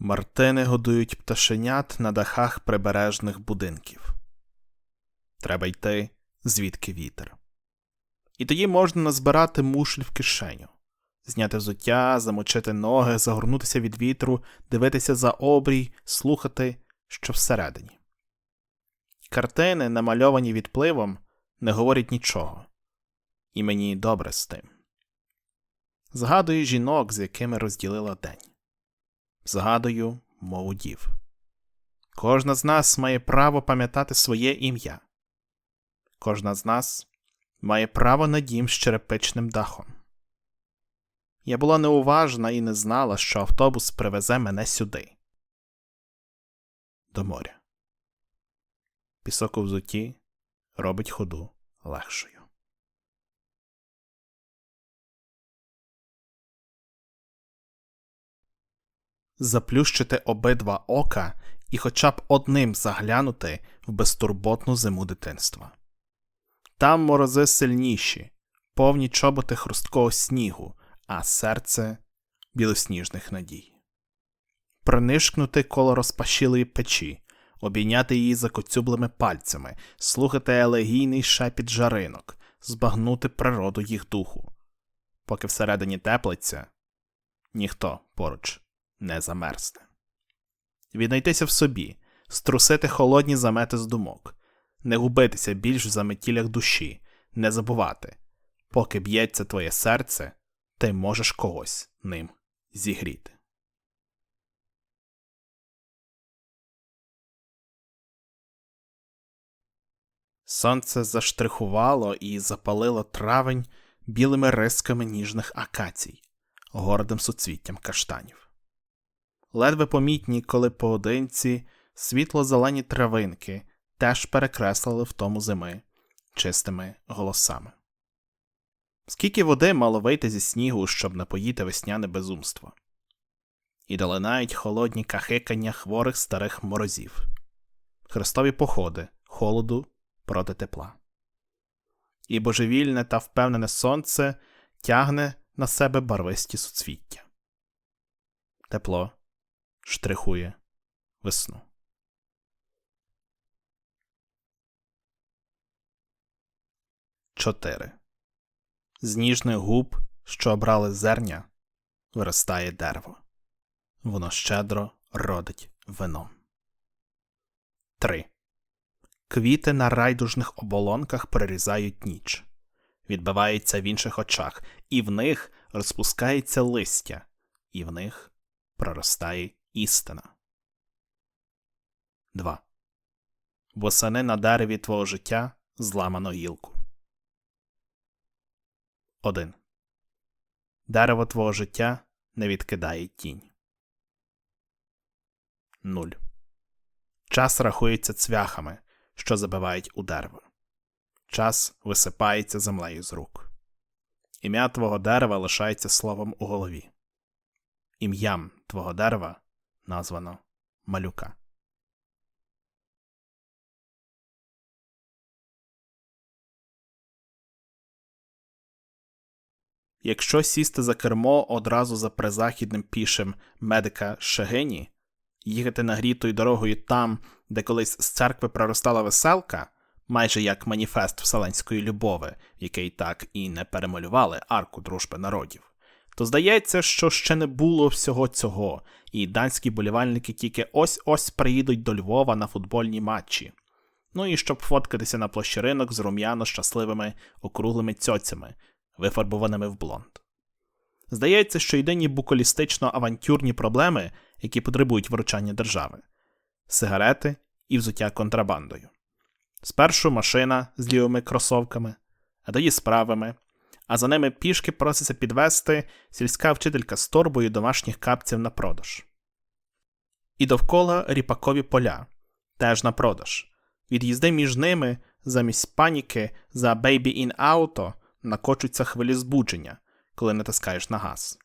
Мартини годують пташенят на дахах прибережних будинків. Треба йти, звідки вітер. І тоді можна назбирати мушль в кишеню, зняти взуття, замочити ноги, загорнутися від вітру, дивитися за обрій, слухати, що всередині. Картини, намальовані відпливом, не говорять нічого, і мені добре з тим. Згадую жінок, з якими розділила день. Згадую мову дів. Кожна з нас має право пам'ятати своє ім'я. Кожна з нас має право на дім з черепичним дахом. Я була неуважна і не знала, що автобус привезе мене сюди. До моря. Пісок у взуті робить ходу легшою. Заплющити обидва ока і хоча б одним заглянути в безтурботну зиму дитинства. Там морози сильніші, повні чоботи хрусткого снігу, а серце білосніжних надій. Принишкнути коло розпашілої печі, обійняти її закоцюблими пальцями, слухати елегійний шепіт жаринок, збагнути природу їх духу. Поки всередині теплиться, ніхто поруч не замерзне. Віднайтися в собі, струсити холодні замети з думок, не губитися більш в заметілях душі, не забувати, поки б'ється твоє серце, ти можеш когось ним зігріти. Сонце заштрихувало і запалило травень білими рисками ніжних акацій, гордим суцвіттям каштанів. Ледве помітні, коли поодинці світло зелені травинки теж перекреслили в тому зими чистими голосами. Скільки води мало вийти зі снігу, щоб напоїти весняне безумство, і долинають холодні кахикання хворих старих морозів, хрестові походи, холоду проти тепла. І божевільне та впевнене сонце тягне на себе барвисті суцвіття. Тепло штрихує весну. Чотири. З ніжних губ, що обрали зерня, виростає дерево. Воно щедро родить вином. 3. Квіти на райдужних оболонках перерізають ніч, відбиваються в інших очах, і в них розпускається листя, і в них проростає істина. 2. Восени на дереві твого життя зламано гілку. 1. Дерево твого життя не відкидає тінь. 0. Час рахується цвяхами, що забивають у дерево. Час висипається землею з рук. Ім'я твого дерева лишається словом у голові. Ім'ям твого дерева названо малюка. Якщо сісти за кермо одразу за призахідним пішим медика Шегині, їхати нагрітою дорогою там, де колись з церкви проростала веселка, майже як маніфест вселенської любови, який так і не перемалювали арку дружби народів, то здається, що ще не було всього цього, і данські болівальники тільки ось ось приїдуть до Львова на футбольні матчі. Ну і щоб фоткатися на площі ринок з рум'яно щасливими округлими цьоцями, вифарбованими в блонд. Здається, що єдині буколістично авантюрні проблеми, які потребують вручання держави сигарети і взуття контрабандою. Спершу машина з лівими кросовками, а тоді з правими, а за ними пішки проситься підвести сільська вчителька з торбою домашніх капців на продаж. І довкола ріпакові поля теж на продаж. Від'їзди між ними замість паніки за Baby in Auto накочуться хвилі збудження, коли натискаєш на газ.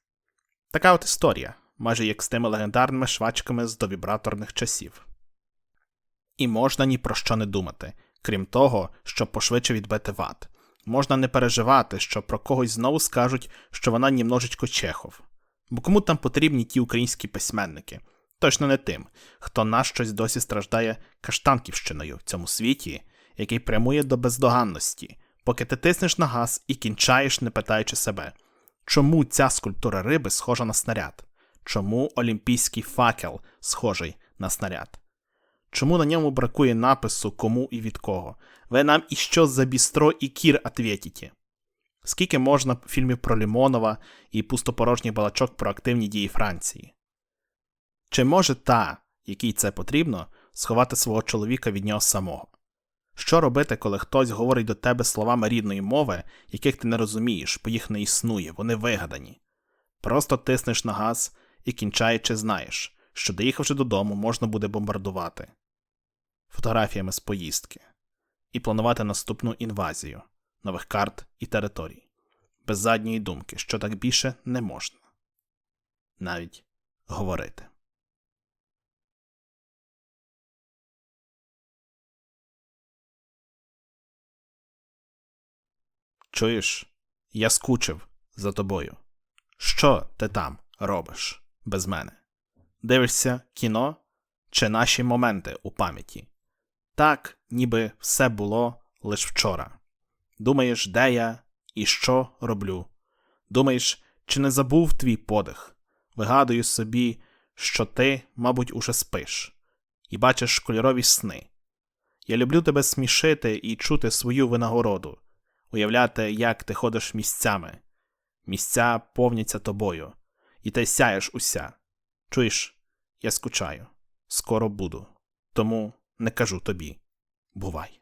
Така от історія, майже як з тими легендарними швачками з довібраторних часів. І можна ні про що не думати, крім того, щоб пошвидше відбити ват. Можна не переживати, що про когось знову скажуть, що вона німножечко Чехов. Бо кому там потрібні ті українські письменники, точно не тим, хто на щось досі страждає каштанківщиною в цьому світі, який прямує до бездоганності, поки ти тиснеш на газ і кінчаєш, не питаючи себе, чому ця скульптура риби схожа на снаряд, чому олімпійський факел схожий на снаряд. Чому на ньому бракує напису кому і від кого? Ви нам і що за бістро і кір ответите? Скільки можна фільмів про Лімонова і пустопорожніх балачок про активні дії Франції? Чи може та, якій це потрібно, сховати свого чоловіка від нього самого? Що робити, коли хтось говорить до тебе словами рідної мови, яких ти не розумієш, бо їх не існує, вони вигадані? Просто тиснеш на газ і кінчаючи знаєш, що доїхавши додому, можна буде бомбардувати фотографіями з поїздки і планувати наступну інвазію нових карт і територій, без задньої думки, що так більше не можна навіть говорити. Чуєш, я скучив за тобою. Що ти там робиш без мене? Дивишся кіно чи наші моменти у пам'яті? Так, ніби все було лише вчора. Думаєш, де я і що роблю? Думаєш, чи не забув твій подих? Вигадую собі, що ти, мабуть, уже спиш, і бачиш кольорові сни. Я люблю тебе смішити і чути свою винагороду, уявляти, як ти ходиш місцями. Місця повняться тобою, і ти сяєш уся. Чуєш, я скучаю, скоро буду. Тому не кажу тобі бувай.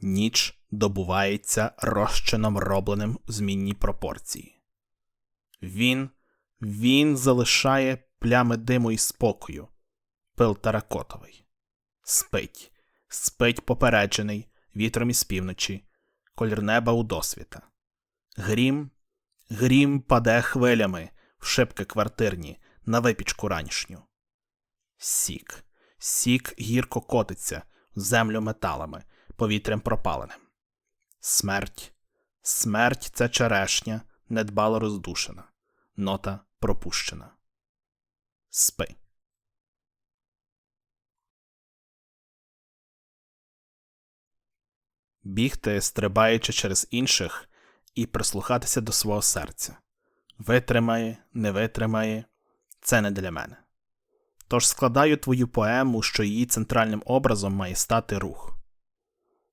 Ніч добувається розчином робленим в змінній пропорції. Він, він залишає плями диму і спокою, пил таракотовий. Спить, спить попереджений вітром із півночі, колір неба у досвіта. Грім, грім паде хвилями в шибки квартирні на випічку ранішню. Сік, сік гірко котиться в землю металами повітрям пропаленим. Смерть, смерть це черешня, недбало роздушена, нота пропущена. Спи. Бігти, стрибаючи через інших, і прислухатися до свого серця. Витримає, не витримає, це не для мене. Тож складаю твою поему, що її центральним образом має стати рух.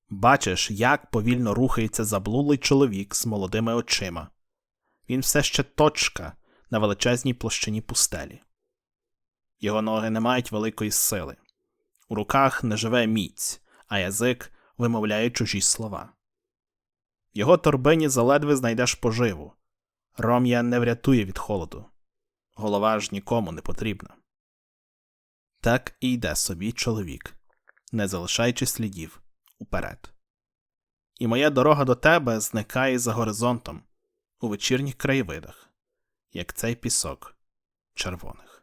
Бачиш, як повільно рухається заблулий чоловік з молодими очима. Він все ще точка на величезній площині пустелі. Його ноги не мають великої сили. У руках не живе міць, а язик вимовляє чужі слова. Його торбині заледве знайдеш поживу. Ром'я не врятує від холоду. Голова ж нікому не потрібна. Так і йде собі чоловік, не залишаючи слідів уперед. І моя дорога до тебе зникає за горизонтом у вечірніх краєвидах, як цей пісок червоних.